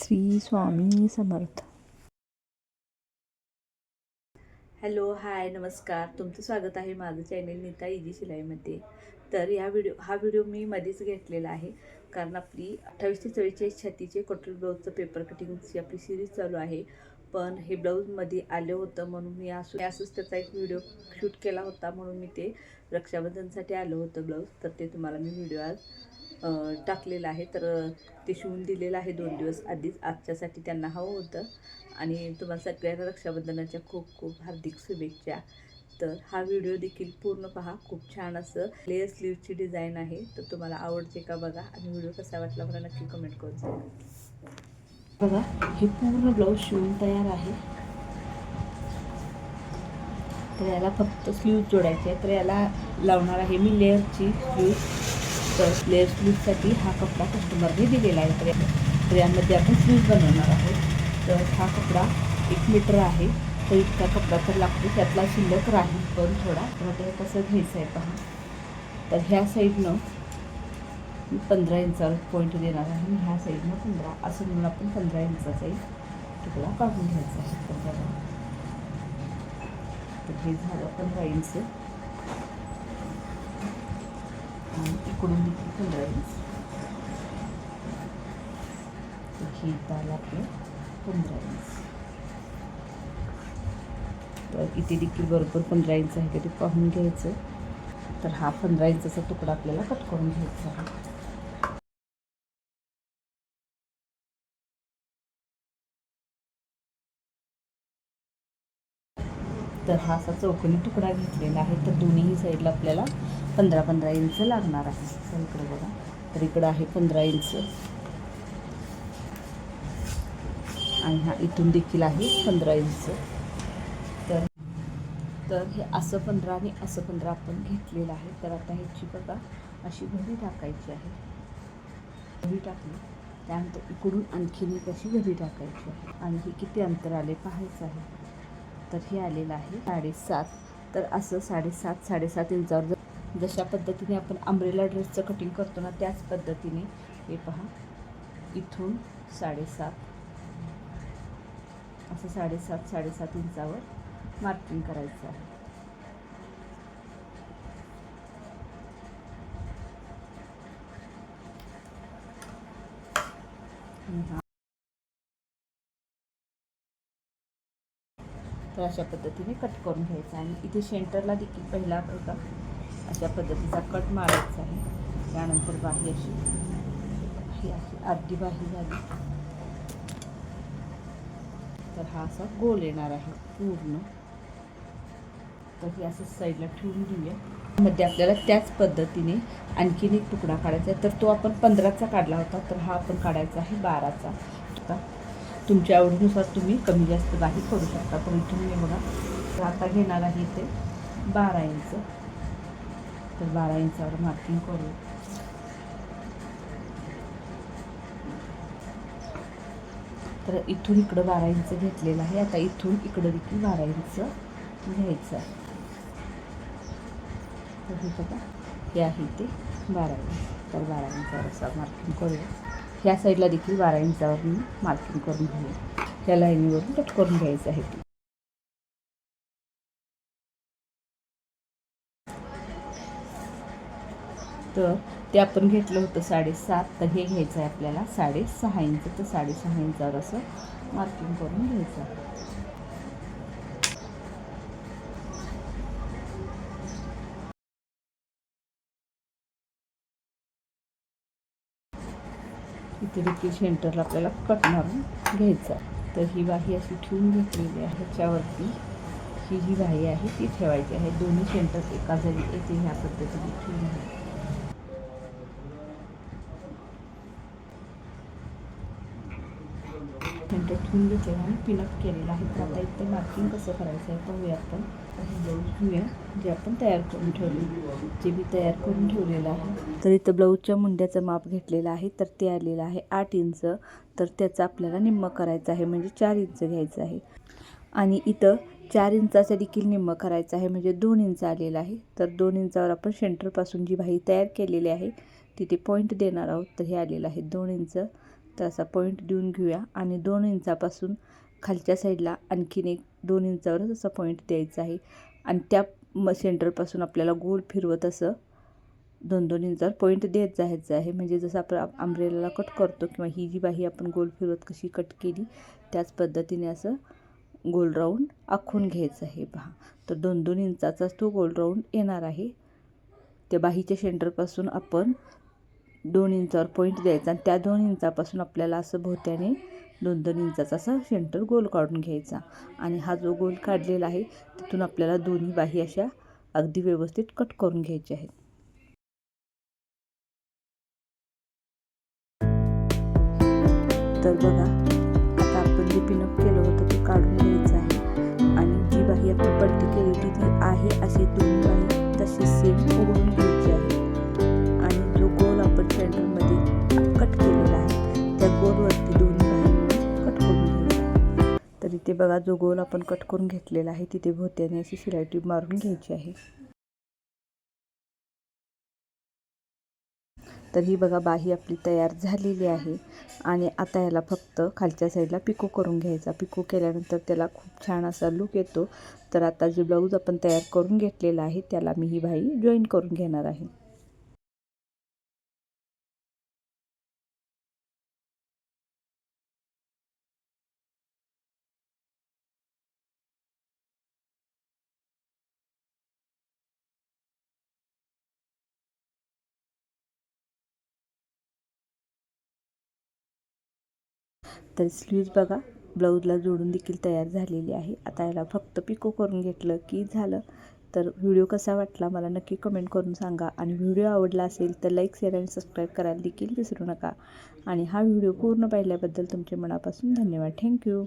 Shri Swami Samarth. Hello hi नमस्कार. तुमचं स्वागत आहे माझं चॅनेल नीता इजी शिलाईमध्ये. तर या व्हिडिओ हा व्हिडिओ मी मध्येच घेतलेला आहे. कारण आपली अठ्ठावीस ते चव्वेचाळीस छातीचे कॉटन ब्लाऊजचं पेपर कटिंगची आपली सिरीज चालू आहे. पण हे ब्लाऊजमध्ये आलं होतं म्हणून मी असू असंच त्याचा एक व्हिडिओ शूट केला होता म्हणून मी ते रक्षाबंधनसाठी आलं होतं ब्लाऊज. तर ते तुम्हाला मी व्हिडिओ आज टाकलेलं आहे. तर ते शिवून दिलेलं आहे दोन दिवस आधीच. आजच्यासाठी त्यांना हवं होतं. आणि तुम्हाला सगळ्यांना रक्षाबंधनाच्या खूप खूप हार्दिक शुभेच्छा. तर हा व्हिडिओ देखील पूर्ण पहा. खूप छान असं लेअर स्लीवची डिझाईन आहे. तर तुम्हाला आवडते का बघा. आणि व्हिडिओ कसा वाटला मला नक्की कमेंट करून सांगा. बघा हे पूर्ण ब्लाऊज शिवून तयार आहे. तर याला फक्त स्लीव जोडायचे आहे तर याला लावणार आहे मी लेअरची स्लीव तर लेअर स्लीवसाठी हा कपडा कस्टमरने दिलेला आहे. तर या- तर यामध्ये आपण स्लीव बनवणार आहोत. तर हा कपडा एक मीटर आहे. तर इतका कपडा तर लागतो. त्यातला शिल्लक राहील पण थोडा. तर आता हे कसं घ्यायचं आहे पहा. तर ह्या साईडनं मी पंधरा इंचावर पॉईंट देणार आहे. ह्या साईडनं पंधरा. असं म्हणून आपण पंधरा इंचाचा एक तुकडा काढून घ्यायचा आहे. तर तर हे झालं पंधरा इंच. इकडून देखील पंधरा इंच तर हे इथं आपलं पंधरा इंच. तर इथे देखील बरोबर पंधरा इंच आहे का ते पाहून घ्यायचं. तर हा पंधरा इंचाचा तुकडा आपल्याला कट करून घ्यायचा आहे. तर हा असा चौकोनी तुकडा घेतलेला आहे. तर दोन्ही साईडला आपल्याला पंधरा पंधरा इंच लागणार आहे. तर इकडे बघा. तर इकडं आहे पंधरा इंच. आणि हा इथून देखील आहे पंधरा इंच. तर तर हे असं पंधरा आणि असं पंधरा आपण घेतलेलं आहे. तर आता ह्याची बघा अशी घडी टाकायची आहे. घडी टाकली. त्यानंतर इकडून आणखीन एक अशी घडी टाकायची आहे. आणि हे किती अंतर आले पाहायचं आहे. हे आलेलं आहे. साडेसात. तर असं साडेसात साडेसात इंचावर जर जशा पद्धतीने आपण अंब्रेला ड्रेसचं कटिंग करतो ना त्याच पद्धतीने हे पहा. इथून साडेसात. असं साडेसात साडेसात इंचावर मार्किंग करायचं आहे. तर अशा पद्धतीने कट करून घ्यायचा आणि इथे सेंटरला देखील पहिला बघा अशा पद्धतीचा कट मारायचा आहे. त्यानंतर बाही अशी. ही अशी. अर्धी बाही झाली. तर हा असा गोल येणार आहे पूर्ण. तर हे असं साईडला ठेवून घेऊया. मध्ये आपल्याला त्याच पद्धतीने आणखीन एक तुकडा काढायचा आहे. तर तो आपण पंधराचा काढला होता. तर हा आपण काढायचा आहे बाराचा. आता तुमच्या आवडीनुसार तुम्ही कमी जास्त बाही करू शकता. पण इथून मी बघा. तर आता घेणार आहे ते बारा इंच. तर बारा इंचावर मार्किंग करू. तर इथून इकडं बारा इंच घेतलेलं आहे. आता इथून इकडं देखील बारा इंच घ्यायचं आहे. हे बघा हे आहे ते बारा इंच. तर बारा इंचावर असं मार्किंग करूया. ह्या साईडला देखील बारा इंचावर मी मार्किंग करून घेऊया ह्या लाईनीवरून कट करून घ्यायचं आहे. तर ते आपण घेतलं होतं साडेसात तर हे घ्यायचं आहे आपल्याला साडेसहा इंच. तर साडेसहा इंचावर असं मार्किंग करून घ्यायचं आहे. इथे देखील सेंटरला आपल्याला कट मारून घ्यायचा तर ही बाही अशी ठेवून घेतलेली आहे ह्याच्यावरती. ही जी वाही आहे ती ठेवायची आहे. दोन्ही सेंटर एका जरी येते ह्या पद्धतीने ठेवून घ्यायची. ठेवून घेतलेलं आणि पिनअप केलेलं आहे तर आता इथे मार्किंग कसं करायचं आहे पाहूया आपण. ब्लाऊज घेऊया जे आपण तयार करून ठेवले जे मी तयार करून ठेवलेलं आहे. तर इथं ब्लाऊजच्या मुंड्याचं माप घेतलेलं आहे तर ते आलेलं आहे आठ इंच. तर त्याचं आपल्याला निम्म करायचं आहे म्हणजे चार इंच घ्यायचं आहे. आणि इथं चार इंचाचं देखील निम्म करायचं आहे म्हणजे दोन इंच आलेलं आहे. तर दोन इंचावर आपण सेंटरपासून जी भाई तयार केलेली आहे तिथे पॉईंट देणार आहोत तर हे आलेलं आहे दोन इंच. तर असा पॉईंट देऊन घेऊया. आणि दोन इंचापासून खालच्या साईडला आणखीन एक दोन इंचावरच असा पॉईंट द्यायचा आहे. आणि त्या म सेंटरपासून आपल्याला गोल फिरवत असं दोन दोन इंचावर पॉईंट देत जायचं आहे. म्हणजे जसं आपण आंब्रेलाला कट करतो किंवा ही जी बाही आपण गोल फिरवत कशी कट केली त्याच पद्धतीने असं गोल राऊंड आखून घ्यायचं आहे. पहा तर दोन दोन इंचाचाच तो गोल राऊंड येणार आहे. त्या बाहीच्या सेंटरपासून आपण दोन इंचावर पॉईंट द्यायचा आणि त्या दोन इंचापासून आपल्याला असं भोवत्याने दोन दोन इंचाचा असा सेंटर गोल काढून घ्यायचा. आणि हा जो गोल काढलेला आहे तिथून आपल्याला दोन्ही बाही अशा अगदी व्यवस्थित कट करून घ्यायच्या आहेत. तर बघा आता आपण जे पिनअप केलं होतं ते काढून घ्यायचं आहे. आणि जी बाही आपण पडती केलेली ती आहे अशी दोन्ही बाही तशी सेम उघडून घ्यायची आहे. गोल आपण सेंटरमध्ये कट केलेला आहे. त्या गोलवरती दोन्ही बाही कट करून घ्यायचा तर इथे बघा जो गोल आपण कट करून घेतलेला आहे तिथे भोवत्याने अशी शिलाई ट्यूब मारून घ्यायची आहे. तर ही बघा बाही आपली तयार झालेली आहे. आणि आता याला फक्त खालच्या साईडला पिको करून घ्यायचा. पिको केल्यानंतर त्याला खूप छान असा लुक येतो. तर आता जे ब्लाऊज आपण तयार करून घेतलेला आहे त्याला मी ही बाही जॉईन करून घेणार आहे. तर स्लीव्ज बघा ब्लाऊजला जोडून देखील तयार झालेली आहे. आता याला फक्त पिको करून घेतलं की झालं. तर व्हिडिओ कसा वाटला मला नक्की कमेंट करून सांगा. आणि व्हिडिओ आवडला असेल तर लाईक शेअर आणि सबस्क्राईब करायला देखील विसरू नका. आणि हा व्हिडिओ पूर्ण पाहिल्याबद्दल तुमचे मनापासून धन्यवाद. थँक्यू